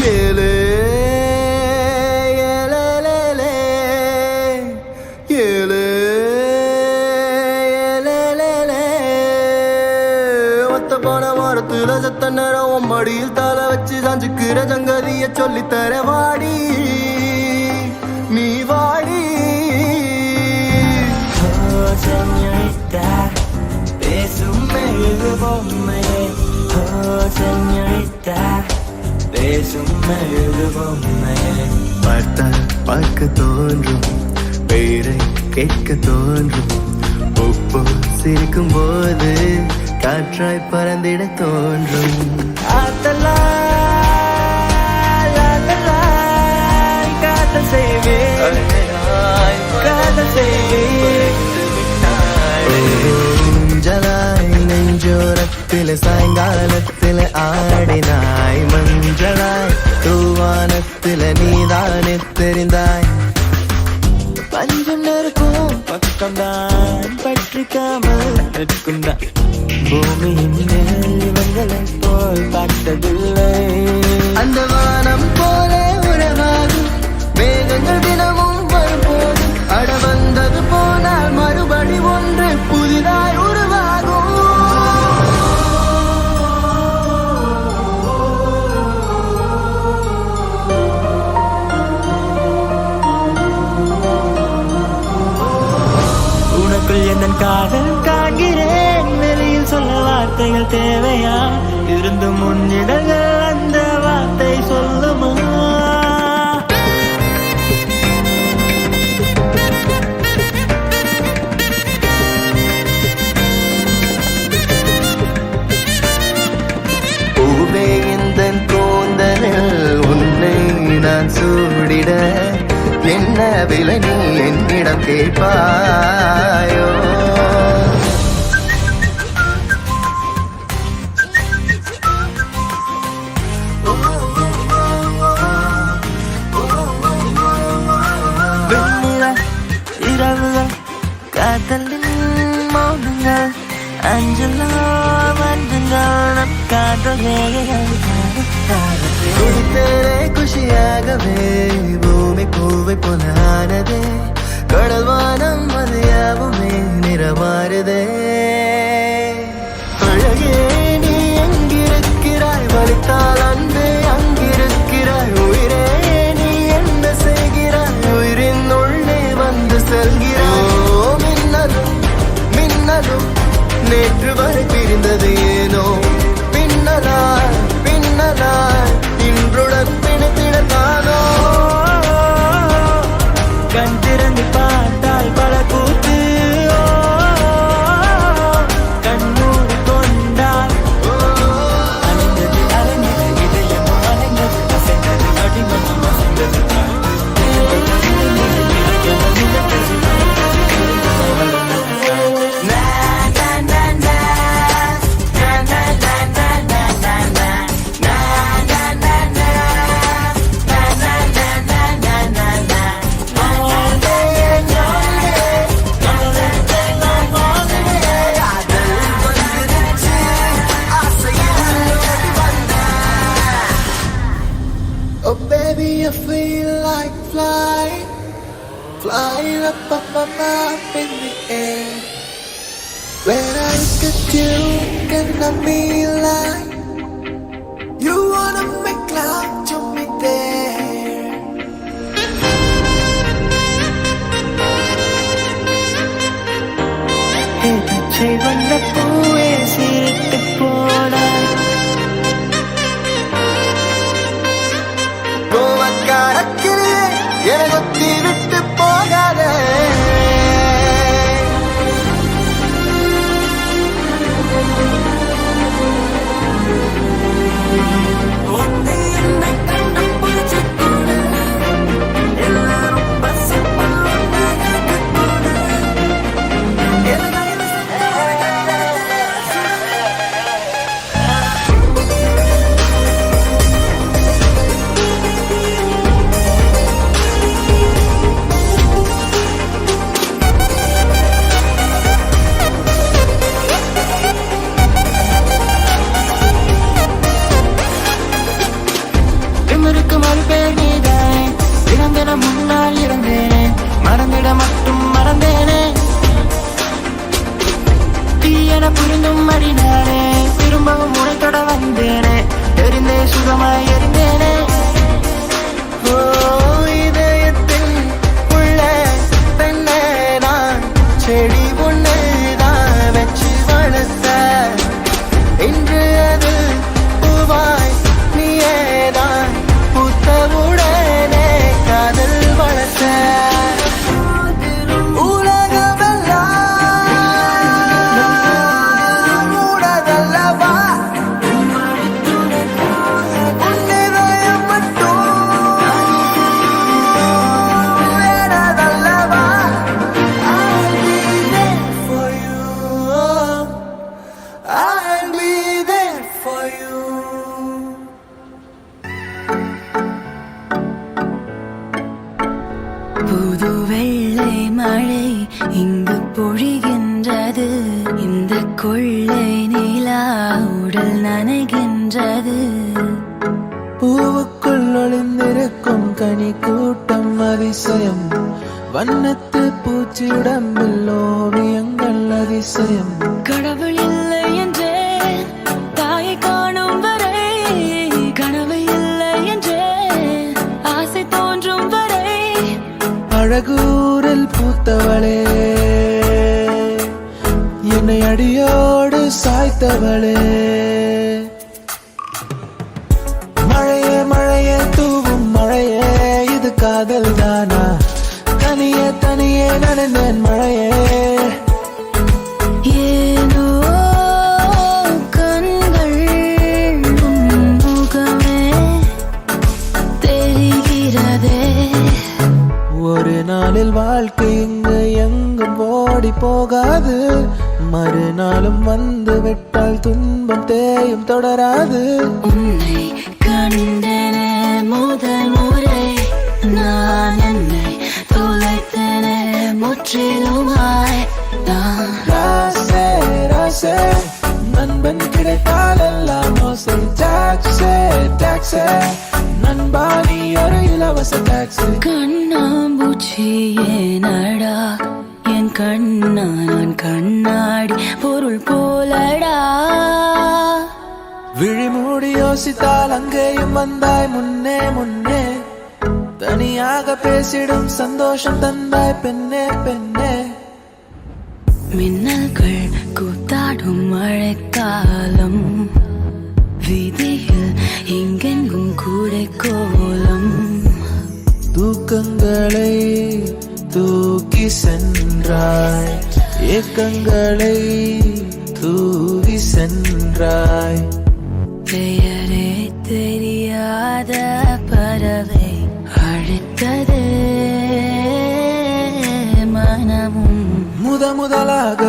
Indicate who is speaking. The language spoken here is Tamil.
Speaker 1: ஏலே போன வாரத்துல செத்த நேரம் மடியில் தலை வச்சு சாஞ்சுக்கிற சங்கதிய சொல்லித்தர வாடி. நீ வாடி.
Speaker 2: பேசும் பொம்மையே. பேசும் பொம்மையே
Speaker 1: பார்த்தால் பார்க்க தோன்றும் பெயரை கேட்க தோன்றும். உப்பு சிரிக்கும் போது காற்றாய் பறந்திட தோன்றும்.
Speaker 2: ஆத்தலா, காதல் செய்வேன் காதல் செய்வேன்
Speaker 1: ஊஞ்சலாய் நெஞ்சோரத்தில் சாயங்காலத்தில்
Speaker 2: நெருக்கும் பற்றிக்காமல் நிற்கும்தான் பூமியின் மேல் இவங்களைப் போல் பார்த்ததில்லை.
Speaker 1: அந்த வானம் போல உறவாகும் மேகங்கள் தினமும் வரும்போது அட
Speaker 2: வார்த்தைகள் தேவையா? இருந்தும் முன்னிடங்கள் அந்த வார்த்தை சொல்லுமா?
Speaker 1: நான் சூடிட என்ன விலை நீ என்னிடம் கேட்பாயோ?
Speaker 2: அஞ்சலா மஞ்சங்கள் நம் காதல். ரேகைகள் பார்த்தால்
Speaker 1: flying up, up, up, up in the air. When I look at you, can I be
Speaker 2: மணி நேரே
Speaker 1: திரும்பவும் உனைத்தோட வந்தேனே. தெரிந்தே சுகமாய்
Speaker 3: எரிந்தேனே. உடல் நனைகின்றது.
Speaker 4: பூவுக்குள் ஒளிந்திருக்கும் கனி கூட்டம் அதிசயம். வண்ணத்து பூச்சி உடம்பில் ஓவியங்கள் அதிசயம்.
Speaker 3: கடவுள் இல்லை என்றே தாயை காணும் வரை கனவு இல்லை என்றே ஆசை தோன்றும் வரை
Speaker 4: அழகூரில் பூத்தவளே. என்னை அடியோடு சாய்த்தவளே. மழையே மழையே தூவும் மழையே இது காதல் தானா தனியே தனியே நனைந்தேன் மழையே.
Speaker 3: ஏனோ கண்கள் முகமே தெரிகிறதே.
Speaker 4: ஒரு நாளில் வாழ்க்கை இங்கு எங்கும் ஓடி போகாது. மறுநாளும் வந்து விட்டால் துன்பம் தேயும் தொடராது.
Speaker 3: உன்னை கண்டனே முதல் முறை நான் என்னை தொலைத்தனே முற்றிலுமாய்
Speaker 4: ராசே ராசே நண்பன் கிடைத்தால் எல்லாம் மோசை டாக்ஸே டாக்ஸே நண்பா நீ ஒரு இலவச டாக்ஸி
Speaker 3: கண்ணாம்பூச்சி ஏனடா கண்ணா நான் கண்ணாடி பொருள் போலடா.
Speaker 4: விழி மூடி யோசித்தால் அங்கேயும் வந்தாய் முன்னே முன்னே. தனியாக பேசிடும் சந்தோஷம் தந்தாய் பெண்ணே பெண்ணே.
Speaker 3: மின்னல்கள் கூத்தாடும் மழைக்காலம். வீதியில் எங்கெங்கும் கூடை கோலம்.
Speaker 4: தூக்கங்களை தூக்கி சென்றாய். ஏக்கங்களை தூவி சென்றாய்.
Speaker 3: பெயரே தெரியாத பறவை அழைத்தது மனமும்
Speaker 4: முத முதலாக